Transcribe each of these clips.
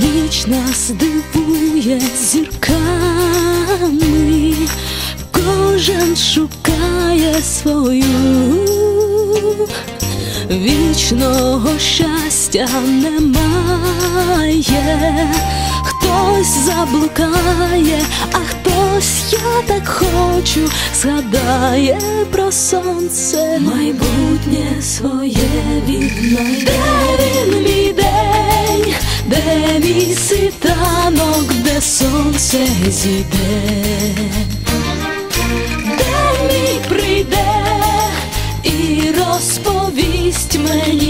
ніч нас дивує зірками, кожен шукає свою, вічного щастя немає, хтось заблукає, а хтось я так хочу, згадає про сонце, майбутнє своє віднайде. Де він мій день, де мій світанок, де сонце зійде, де мій прийде і розповість мені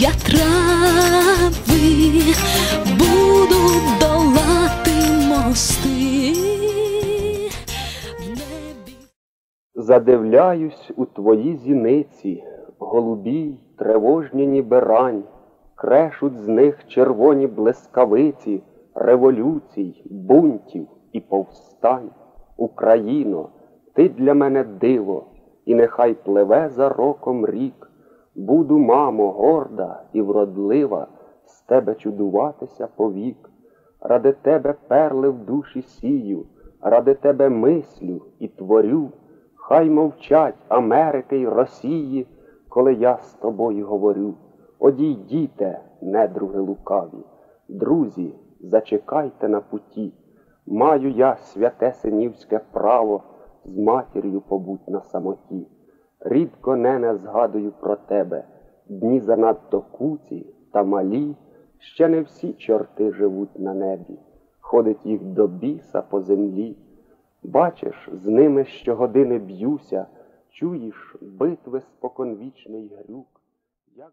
я трави, буду долати мости небі. Задивляюсь у твої зіниці, голубій, тривожні ніби рань, крешуть з них червоні блискавиці, революцій, бунтів і повстань. Україно, ти для мене диво, і нехай пливе за роком рік. Буду, мамо, горда і вродлива, з тебе чудуватися повік. Ради тебе перли в душі сію, ради тебе мислю і творю. Хай мовчать Америки й Росії, коли я з тобою говорю. Одійдіте, недруги лукаві, друзі, зачекайте на путі. Маю я святе синівське право з матір'ю побуть на самоті. Рідко нене згадую про тебе, дні занадто куці та малі, ще не всі чорти живуть на небі, ходить їх до біса по землі. Бачиш, з ними щогодини б'юся, чуєш битви споконвічний грюк. Як...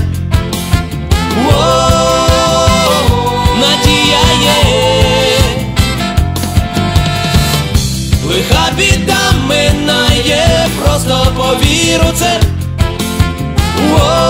Wilton. Whoa.